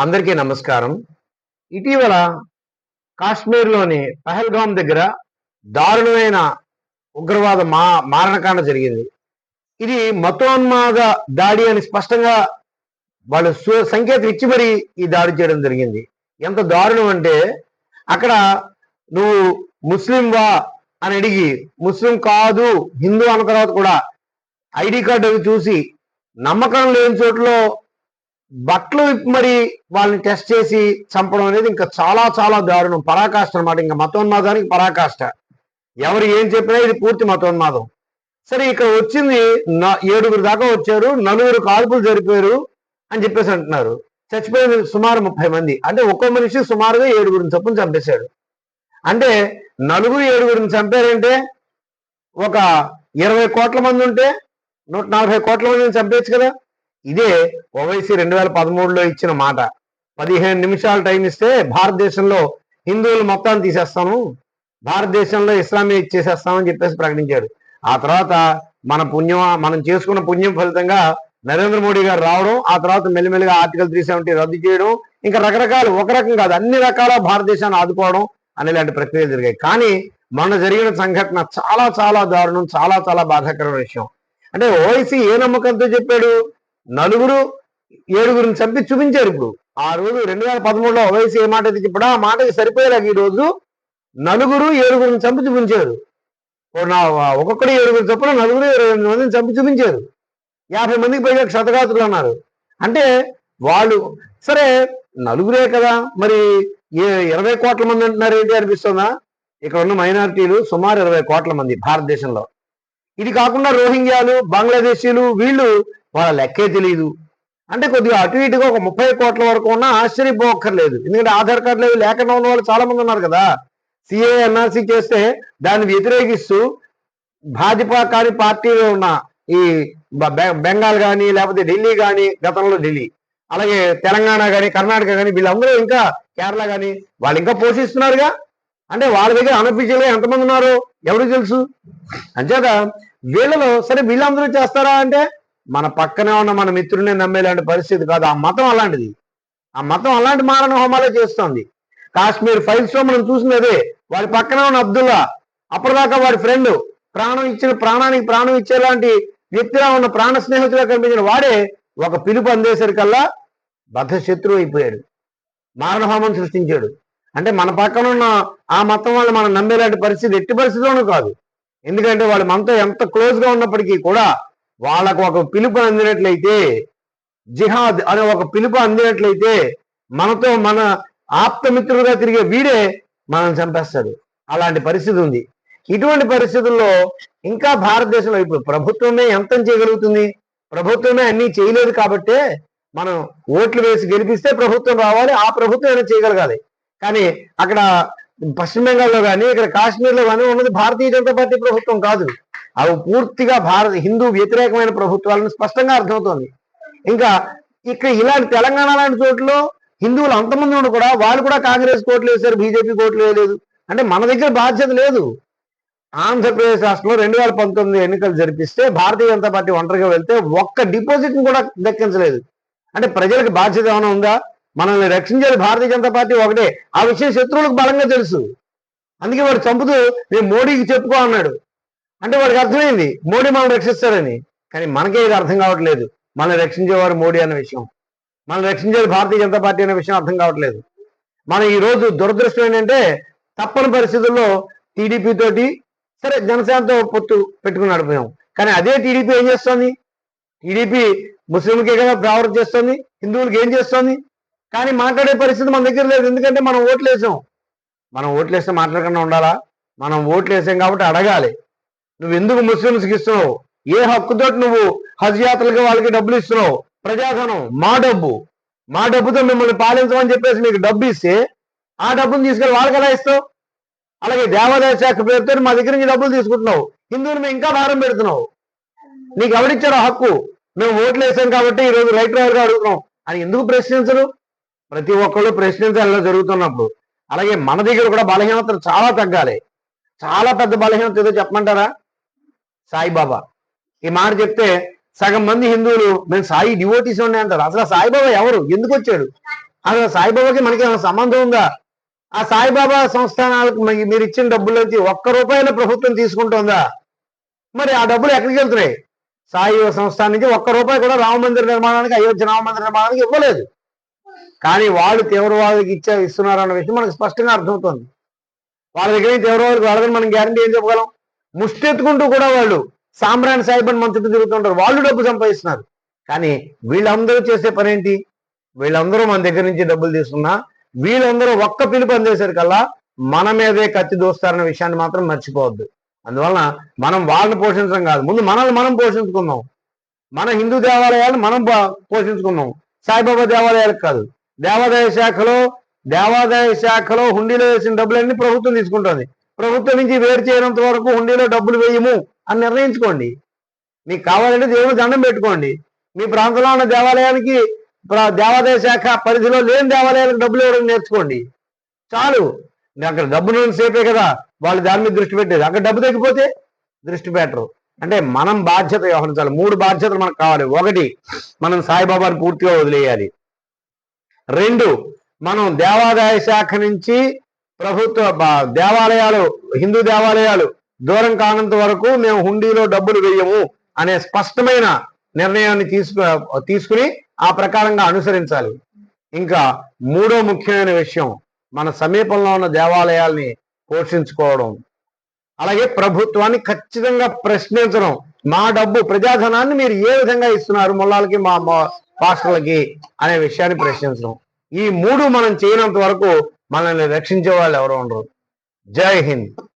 అందరికీ నమస్కారం. ఇటీవల కాశ్మీర్లోని పహల్గాం దగ్గర దారుణమైన ఉగ్రవాద మా మారణకాండ జరిగింది. ఇది మతోన్మాద దాడి అని స్పష్టంగా వాళ్ళు సు- సంకేతం ఇచ్చి మరీ ఈ దాడి చేయడం జరిగింది. ఎంత దారుణం అంటే అక్కడ నువ్వు ముస్లిం వా అని అడిగి ముస్లిం కాదు హిందూ అన్న తర్వాత కూడా ఐడి కార్డు అవి చూసి నమ్మకం లేని చోట్ల బట్టలు మరి వాళ్ళని టెస్ట్ చేసి చంపడం అనేది ఇంకా చాలా చాలా దారుణం. పరాకాష్ట అనమాట ఇంకా మతోన్మాదానికి పరాకాష్ట. ఎవరు ఏం చెప్పినా ఇది పూర్తి మతోన్మాదం. సరే ఇక్కడ వచ్చింది ఏడుగురు దాకా వచ్చారు. నలుగురు కాల్పులు జరిపారు అని చెప్పేసి అంటున్నారు. చచ్చిపోయింది సుమారు ముప్పై మంది. అంటే ఒక్కో మనిషి సుమారుగా ఏడుగురిని చొప్పున చంపేశాడు. అంటే నలుగురు ఏడుగురిని చంపారంటే ఒక ఇరవై కోట్ల మంది ఉంటే నూట నలభై కోట్ల మందిని చంపేయచ్చు కదా. ఇదే ఓవైసీ రెండు వేల పదమూడులో ఇచ్చిన మాట. పదిహేను నిమిషాలు టైం ఇస్తే భారతదేశంలో హిందువులు మొత్తాన్ని తీసేస్తాను భారతదేశంలో ఇస్లామీ ఇచ్చేసేస్తామని చెప్పేసి ప్రకటించాడు ఆ తర్వాత మన పుణ్యం మనం చేసుకున్న పుణ్యం ఫలితంగా నరేంద్ర మోడీ గారు రావడం ఆ తర్వాత మెల్లిమెల్లిగా ఆర్టికల్ త్రీ సెవెంటీ రద్దు చేయడం ఇంకా రకరకాలు ఒక రకం కాదు అన్ని రకాల భారతదేశాన్ని ఆదుకోవడం అనే ఇలాంటి ప్రక్రియలు జరిగాయి. కానీ మొన్న జరిగిన సంఘటన చాలా చాలా దారుణం చాలా చాలా బాధాకరమైన విషయం. అంటే ఓవైసీ ఏ నమ్మకంతో చెప్పాడు? నలుగురు ఏడుగురిని చంపి చూపించారు ఇప్పుడు. ఆ రోజు రెండు వేల పదమూడులో వయసు ఏ మాట అయితే ఆ మాటకి సరిపోయేలాగా ఈ రోజు నలుగురు ఏడుగురిని చంపి చూపించారు. ఓ నా ఒక్కొక్కడు ఏడుగురు చొప్పున నలుగురు ఇరవై ఎనిమిది మందిని చంపి చూపించారు. యాభై మందికి పైగా క్షతగాతులు అన్నారు. అంటే వాళ్ళు సరే నలుగురే కదా మరి ఏ ఇరవై కోట్ల మంది అంటున్నారు ఏంటి అనిపిస్తుందా? ఇక్కడ ఉన్న మైనారిటీలు సుమారు ఇరవై కోట్ల మంది భారతదేశంలో. ఇది కాకుండా రోహింగ్యాలు బంగ్లాదేశీలు వీళ్ళు వాళ్ళ లెక్కే తెలియదు అంటే కొద్దిగా అటు ఇటుగా ఒక ముప్పై కోట్ల వరకు ఉన్నా ఆశ్చర్యపోక్కర్లేదు. ఎందుకంటే ఆధార్ కార్డు లేవు లేకుండా ఉన్న వాళ్ళు చాలా మంది ఉన్నారు కదా. సిఏ ఎన్ఆర్సీ చేస్తే దాన్ని వ్యతిరేకిస్తూ భాజపా కాని పార్టీలో ఉన్న ఈ బెంగాల్ కానీ లేకపోతే ఢిల్లీ కానీ గతంలో ఢిల్లీ అలాగే తెలంగాణ కానీ కర్ణాటక కానీ వీళ్ళందరూ ఇంకా కేరళ కానీ వాళ్ళు ఇంకా పోషిస్తున్నారుగా. అంటే వాళ్ళ దగ్గర అనఫీషియల్గా ఎంతమంది ఉన్నారు? ఎవరికి తెలుసు? అంచేత వీళ్ళలో సరే వీళ్ళందరూ చేస్తారా అంటే మన పక్కనే ఉన్న మన మిత్రుడిని నమ్మేలాంటి పరిస్థితి కాదు. ఆ మతం అలాంటిది. ఆ మతం అలాంటి మారణ హోమాలే చేస్తోంది. కాశ్మీర్ ఫైల్స్లో మనం చూసింది వారి వాడి పక్కనే ఉన్న అబ్దుల్లా అప్పటిదాకా వాడి ఫ్రెండ్ ప్రాణం ఇచ్చిన ప్రాణానికి ప్రాణం ఇచ్చేలాంటి వ్యక్తిగా ఉన్న ప్రాణ స్నేహితుగా కనిపించిన వాడే ఒక పిలుపు అందేసరికల్లా బద్ధశత్రువు అయిపోయాడు. మారణహోమం సృష్టించాడు. అంటే మన పక్కన ఉన్న ఆ మతం వాళ్ళు మనం నమ్మేలాంటి పరిస్థితి ఎట్టి పరిస్థితిలోనూ కాదు. ఎందుకంటే వాళ్ళు మనతో ఎంత క్లోజ్గా ఉన్నప్పటికీ కూడా వాళ్ళకు ఒక పిలుపు అందినట్లయితే జిహాద్ అనే ఒక పిలుపు అందినట్లయితే మనతో మన ఆప్తమిత్రులుగా తిరిగే వీడే మనం చంపేస్తాడు. అలాంటి పరిస్థితి ఉంది. ఇటువంటి పరిస్థితుల్లో ఇంకా భారతదేశంలో ఇప్పుడు ప్రభుత్వమే ఎంత చేయగలుగుతుంది. ప్రభుత్వమే అన్ని చేయలేదు కాబట్టే మనం ఓట్లు వేసి గెలిపిస్తే ప్రభుత్వం రావాలి ఆ ప్రభుత్వం అయినా చేయగలగాలి. కానీ అక్కడ పశ్చిమ బెంగాల్లో కానీ ఇక్కడ కాశ్మీర్లో కానీ ఉన్నది భారతీయ జనతా పార్టీ ప్రభుత్వం కాదు. అవి పూర్తిగా భారత హిందూ వ్యతిరేకమైన ప్రభుత్వాలను స్పష్టంగా అర్థమవుతోంది. ఇంకా ఇక్కడ ఇలాంటి తెలంగాణ లాంటి చోట్ల హిందువులు అంతమంది ఉండి కూడా వాళ్ళు కూడా కాంగ్రెస్ కోట్లు వేశారు బీజేపీ కోట్లు వేయలేదు. అంటే మన దగ్గర బాధ్యత లేదు. ఆంధ్రప్రదేశ్ రాష్ట్రంలో రెండు వేల పంతొమ్మిది ఎన్నికలు జరిపిస్తే భారతీయ జనతా పార్టీ ఒంటరిగా వెళ్తే ఒక్క డిపాజిట్ కూడా దక్కించలేదు అంటే ప్రజలకు బాధ్యత ఏమైనా ఉందా? మనల్ని రక్షించేది భారతీయ జనతా పార్టీ ఒకటే. ఆ విషయం శత్రువులకు బలంగా తెలుసు. అందుకే వాడు చంపుతూ నేను మోడీకి చెప్పుకో అన్నాడు. అంటే వాడికి అర్థమైంది. మోడీ మనం రక్షిస్తాడని. కానీ మనకే ఇది అర్థం కావట్లేదు. మనల్ని రక్షించేవారు మోడీ అనే విషయం. మనల్ని రక్షించేది భారతీయ జనతా పార్టీ అనే విషయం అర్థం కావట్లేదు. మనం ఈ రోజు దురదృష్టం ఏంటంటే తప్పని పరిస్థితుల్లో టీడీపీ తోటి సరే జనసేనతో పొత్తు పెట్టుకుని నడిపోయాం. కానీ అదే టీడీపీ ఏం చేస్తోంది? టీడీపీ ముస్లింలకే కదా ఫేవర్ చేస్తోంది. హిందువులకి ఏం చేస్తోంది? కానీ మాట్లాడే పరిస్థితి మన దగ్గర లేదు. ఎందుకంటే మనం ఓట్లు వేసాం మనం ఓట్లు వేస్తే మాట్లాడకుండా ఉండాలా? మనం ఓట్లు వేసాం కాబట్టి అడగాలి. నువ్వు ఎందుకు ముస్లింస్కి ఇస్తున్నావు? ఏ హక్కుతో నువ్వు హజ్ యాత్రలకి వాళ్ళకి డబ్బులు ఇస్తున్నావు? ప్రజాధనం మా డబ్బు. మా డబ్బుతో మిమ్మల్ని పాలించమని చెప్పేసి మీకు డబ్బు ఇస్తే ఆ డబ్బును తీసుకెళ్ళి వాళ్ళకి ఎలా ఇస్తావు? అలాగే దేవాదాయ శాఖ పేరుతో మా దగ్గర నుంచి డబ్బులు తీసుకుంటున్నావు. హిందువులు మేము ఇంకా భారం పెడుతున్నావు. నీకు ఎవరిచ్చారు ఆ హక్కు? మేము ఓట్లు వేసాం కాబట్టి ఈ రోజు రైట్గా అడుగుతున్నాం. అని ఎందుకు ప్రశ్నించరు? ప్రతి ఒక్కళ్ళు ప్రశ్నించాలి జరుగుతున్నప్పుడు. అలాగే మన దగ్గర కూడా బలహీనతలు చాలా తగ్గాలి. చాలా పెద్ద బలహీనత ఏదో చెప్పమంటారా? సాయిబాబా. ఈ మాట చెప్తే సగం మంది హిందువులు మేము సాయి డివోటీస్ ఉండే అంటారు. అసలు సాయిబాబా ఎవరు? ఎందుకు వచ్చాడు? అసలు సాయిబాబాకి మనకి సంబంధం ఉందా? ఆ సాయిబాబా సంస్థానాలకు మీరు ఇచ్చిన డబ్బుల్లోంచి ఒక్క రూపాయల ప్రభుత్వం తీసుకుంటుందా? మరి ఆ డబ్బులు ఎక్కడికి వెళ్తున్నాయి? సాయి సంస్థానం నుంచి ఒక్క రూపాయి కూడా రామ మందిర నిర్మాణానికి అయోధ్య రామ మందిర నిర్మాణానికి ఇవ్వలేదు. కానీ వాళ్ళు తీవ్రవాదికి ఇచ్చా ఇస్తున్నారు అన్న విషయం మనకు స్పష్టంగా అర్థమవుతుంది. వాళ్ళ దగ్గర తీవ్రవాదులకు వాళ్ళని మనం గ్యారంటీ ఏం చెప్పగలం? ముష్టెత్తుకుంటూ కూడా వాళ్ళు సాంబ్రాణి సాయిబన్ మన చుట్టూ తిరుగుతుంటారు. వాళ్ళు డబ్బు సంపాదిస్తున్నారు. కానీ వీళ్ళందరూ చేసే పని ఏంటి వీళ్ళందరూ మన దగ్గర నుంచి డబ్బులు తీసుకున్నా వీళ్ళందరూ ఒక్క పిలుపు అందేసరి కల్లా మన మీదే కత్తి దోస్తారన్న విషయాన్ని మాత్రం మర్చిపోవద్దు. అందువలన మనం వాళ్ళని పోషించడం కాదు. ముందు మనల్ని మనం పోషించుకుందాం. మన హిందూ దేవాలయాలు మనం పోషించుకున్నాం. సాయిబాబా దేవాలయాలకు కాదు. దేవాదాయ శాఖలో దేవాదాయ శాఖలో హుండీలో వేసిన డబ్బులన్నీ ప్రభుత్వం తీసుకుంటుంది. ప్రభుత్వం నుంచి వేరు చేయనంత వరకు హుండీలో డబ్బులు వేయము అని నిర్ణయించుకోండి. మీకు కావాలంటే దేవుడు దండం పెట్టుకోండి. మీ ప్రాంతంలో ఉన్న దేవాలయానికి దేవాదాయ శాఖ పరిధిలో లేని దేవాలయాలకు డబ్బులు ఇవ్వడం నేర్చుకోండి. చాలు. అక్కడ డబ్బు సేపే కదా. వాళ్ళు దాని మీద దృష్టి పెట్టేది. అక్కడ డబ్బు తగ్గిపోతే దృష్టి పెట్టరు. అంటే మనం బాధ్యత వ్యవహరించాలి. మూడు బాధ్యతలు మనకు కావాలి. ఒకటి మనం సాయిబాబాని పూర్తిగా వదిలేయాలి. రెండు మనం దేవాదాయ శాఖ నుంచి ప్రభుత్వ దేవాలయాలు హిందూ దేవాలయాలు దూరం కానంత వరకు మేము హుండీలో డబ్బులు వేయము అనే స్పష్టమైన నిర్ణయాన్ని తీసుకు తీసుకుని ఆ ప్రకారంగా అనుసరించాలి. ఇంకా మూడో ముఖ్యమైన విషయం మన సమీపంలో ఉన్న దేవాలయాల్ని పోషించుకోవడం. అలాగే ప్రభుత్వాన్ని ఖచ్చితంగా ప్రశ్నించడం. మా డబ్బు ప్రజాధనాన్ని మీరు ఏ విధంగా ఇస్తున్నారు ముల్లాలకి మా మా పాస్టర్లకి అనే విషయాన్ని ప్రశ్నించడం. ఈ మూడు మనం చేయనంత వరకు మనల్ని రక్షించే వాళ్ళు ఎవరు ఉండరు. జై హింద్.